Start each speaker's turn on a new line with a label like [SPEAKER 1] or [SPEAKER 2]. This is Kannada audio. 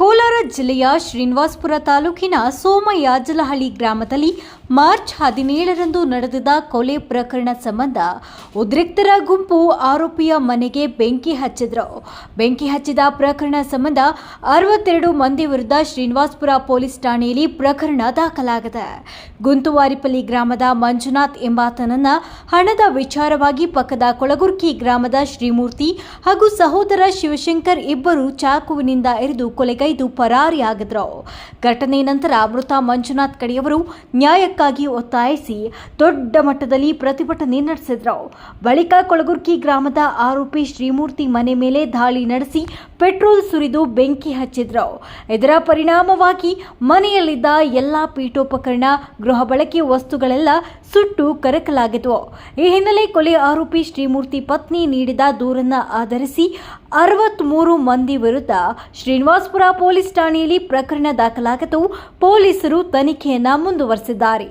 [SPEAKER 1] ಕೋಲಾರ ಜಿಲ್ಲೆಯ ಶ್ರೀನಿವಾಸ್ಪುರ ತಾಲೂಕಿನ ಸೋಮಯಾಜಲಹಳ್ಳಿ ಗ್ರಾಮದಲ್ಲಿ ಮಾರ್ಚ್ ಹದಿನೇಳರಂದು ನಡೆದಿದ ಕೊಲೆ ಪ್ರಕರಣ ಸಂಬಂಧ ಉದ್ರಿಕ್ತರ ಗುಂಪು ಆರೋಪಿಯ ಮನೆಗೆ ಬೆಂಕಿ ಹಚ್ಚಿದ್ರು. ಬೆಂಕಿ ಹಚ್ಚಿದ ಪ್ರಕರಣ ಸಂಬಂಧ ಅರವತ್ತೆರಡು ಮಂದಿ ವಿರುದ್ಧ ಶ್ರೀನಿವಾಸ್ಪುರ ಪೊಲೀಸ್ ಠಾಣೆಯಲ್ಲಿ ಪ್ರಕರಣ ದಾಖಲಾಗಿದೆ. ಗುಂತುವಾರಿಪಲ್ಲಿ ಗ್ರಾಮದ ಮಂಜುನಾಥ್ ಎಂಬಾತನನ್ನ ಹಣದ ವಿಚಾರವಾಗಿ ಪಕ್ಕದ ಕೊಳಗುರ್ಕಿ ಗ್ರಾಮದ ಶ್ರೀಮೂರ್ತಿ ಹಾಗೂ ಸಹೋದರ ಶಿವಶಂಕರ್ ಇಬ್ಬರು ಚಾಕುವಿನಿಂದ ಎರಿದು ಕೊಲೆಗೈದು ಪರಾರಿಯಾಗಿದ್ರು ಘಟನೆ ನಂತರ ಮೃತ ಮಂಜುನಾಥ್ ಕಡೆಯವರು ನ್ಯಾಯಕ್ಕಾಗಿ ಒತ್ತಾಯಿಸಿ ದೊಡ್ಡ ಮಟ್ಟದಲ್ಲಿ ಪ್ರತಿಭಟನೆ ನಡೆಸಿದ್ರು. ಬಳಿಕ ಕೊಳಗುರ್ಕಿ ಗ್ರಾಮದ ಆರೋಪಿ ಶ್ರೀಮೂರ್ತಿ ಮನೆ ಮೇಲೆ ದಾಳಿ ನಡೆಸಿ ಪೆಟ್ರೋಲ್ ಸುರಿದು ಬೆಂಕಿ ಹಚ್ಚಿದ್ರು. ಇದರ ಪರಿಣಾಮವಾಗಿ ಮನೆಯಲ್ಲಿದ್ದ ಎಲ್ಲಾ ಪೀಠೋಪಕರಣ, ಗೃಹ ಬಳಕೆ ವಸ್ತುಗಳೆಲ್ಲ ಸುಟ್ಟು ಕರಕಲಾಗಿತ್ತು. ಈ ಹಿನ್ನೆಲೆ ಕೊಲೆ ಆರೋಪಿ ಶ್ರೀಮೂರ್ತಿ ಪತ್ನಿ ನೀಡಿದ ದೂರನ್ನು ಆಧರಿಸಿ ಅರವತ್ಮೂರು ಮಂದಿ ವಿರುದ್ಧ ಶ್ರೀನಿವಾಸಪುರ ಪೊಲೀಸ್ ಠಾಣೆಯಲ್ಲಿ ಪ್ರಕರಣ ದಾಖಲಾಗಿದ್ದು, ಪೊಲೀಸರು ತನಿಖೆಯನ್ನು ಮುಂದುವರೆಸಿದ್ದಾರೆ.